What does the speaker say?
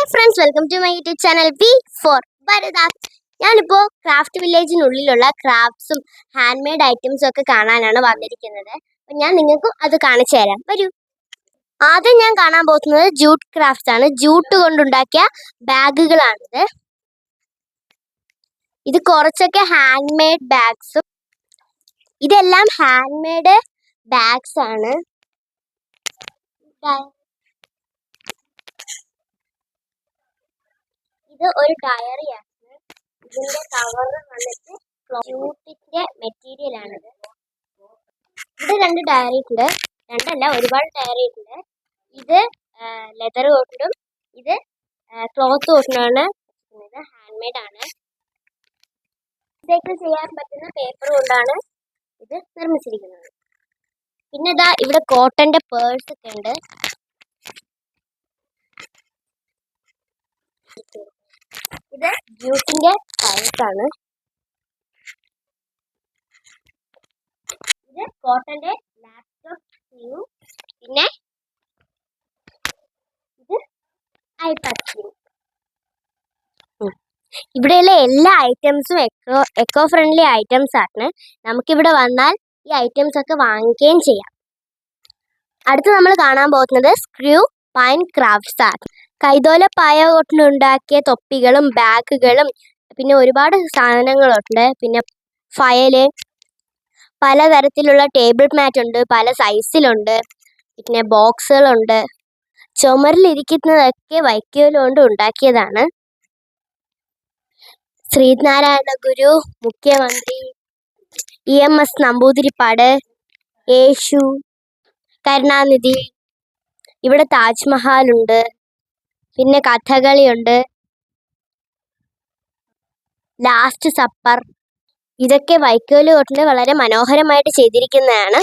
Hi friends welcome to my YouTube channel B for Bharata ഞാനിപ്പോൾ craft വില്ലേജിനുള്ളിലുള്ള ക്രാഫ്റ്റ്സും handmade ഐറ്റംസും ഒക്കെ കാണാനാണ് വന്നിരിക്കുന്നത്. അപ്പം ഞാൻ നിങ്ങൾക്കും അത് കാണിച്ചു തരാം. വരൂ. ആദ്യം ഞാൻ കാണാൻ പോകുന്നത് ജൂട്ട് ക്രാഫ്റ്റ്സ് ആണ്. ജൂട്ട് കൊണ്ടുണ്ടാക്കിയ ബാഗുകളാണിത്. ഇത് കുറച്ചൊക്കെ ഹാൻഡ് മെയ്ഡ് ബാഗ്സും ഇതെല്ലാം ഹാൻഡ് മെയ്ഡ് ബാഗ്സ് ആണ്. ഇത് ഒരു ആണ്. ഇതിന്റെ കവർ വന്നിട്ട് ജൂട്ടിന്റെ മെറ്റീരിയൽ ആണിത് ഇത്. രണ്ട് ഡയറി ഉണ്ട് രണ്ടല്ല ഒരുപാട് ഡയറി ഉണ്ട് ഇത് ലെതർ കൊണ്ടും ഇത് ക്ലോത്ത് കൊണ്ടാണ് ഇത് ഹാൻഡ് മെയ്ഡ് ആണ്. റീസൈക്കിൾ ചെയ്യാൻ പറ്റുന്ന പേപ്പർ കൊണ്ടാണ് ഇത് നിർമ്മിച്ചിരിക്കുന്നത്. പിന്നെ ഇതാ ഇവിടെ കോട്ടന്റെ പേഴ്സ് ഒക്കെ ഉണ്ട്. ഇത് ജ്യൂസിന്റെ പൾസ് ആണ് ഇത് കോട്ടന്റെ ലാപ്ടോപ്പ് സ്ക്രീൻ പിന്നെ ഇത് ഐപാഡ് സ്ക്രീൻ ഇവിടെയുള്ള എല്ലാ ഐറ്റംസും എക്കോ എക്കോ ഫ്രണ്ട്ലി ഐറ്റംസ് ആണ്. നമുക്കിവിടെ വന്നാൽ ഈ ഐറ്റംസ് ഒക്കെ വാങ്ങിക്കുകയും ചെയ്യാം. അടുത്ത് നമ്മൾ കാണാൻ പോകുന്നത് സ്ക്രൂ പൈൻ ക്രാഫ്റ്റ്സ് ആണ്. കൈതോലപ്പായ കൊണ്ടുണ്ടാക്കിയ തൊപ്പികളും ബാഗുകളും പിന്നെ ഒരുപാട് സാധനങ്ങളുണ്ട്. പിന്നെ ഫയൽ പലതരത്തിലുള്ള ടേബിൾ മാറ്റ് ഉണ്ട് പല സൈസിലുണ്ട്. പിന്നെ ബോക്സുകളുണ്ട്. ചുമരിലിരിക്കുന്നതൊക്കെ വൈക്കോൽ കൊണ്ട് ഉണ്ടാക്കിയതാണ്. ശ്രീനാരായണ ഗുരു മുഖ്യമന്ത്രി ഇ എം എസ് നമ്പൂതിരിപ്പാട് യേശു കരുണാനിധി. ഇവിടെ താജ്മഹൽ ഉണ്ട് പിന്നെ കഥകളിയുണ്ട്. ലാസ്റ്റ് സപ്പർ ഇതൊക്കെ വൈക്കോൽ കൊണ്ട് വളരെ മനോഹരമായിട്ട് ചെയ്തിരിക്കുന്നതാണ്.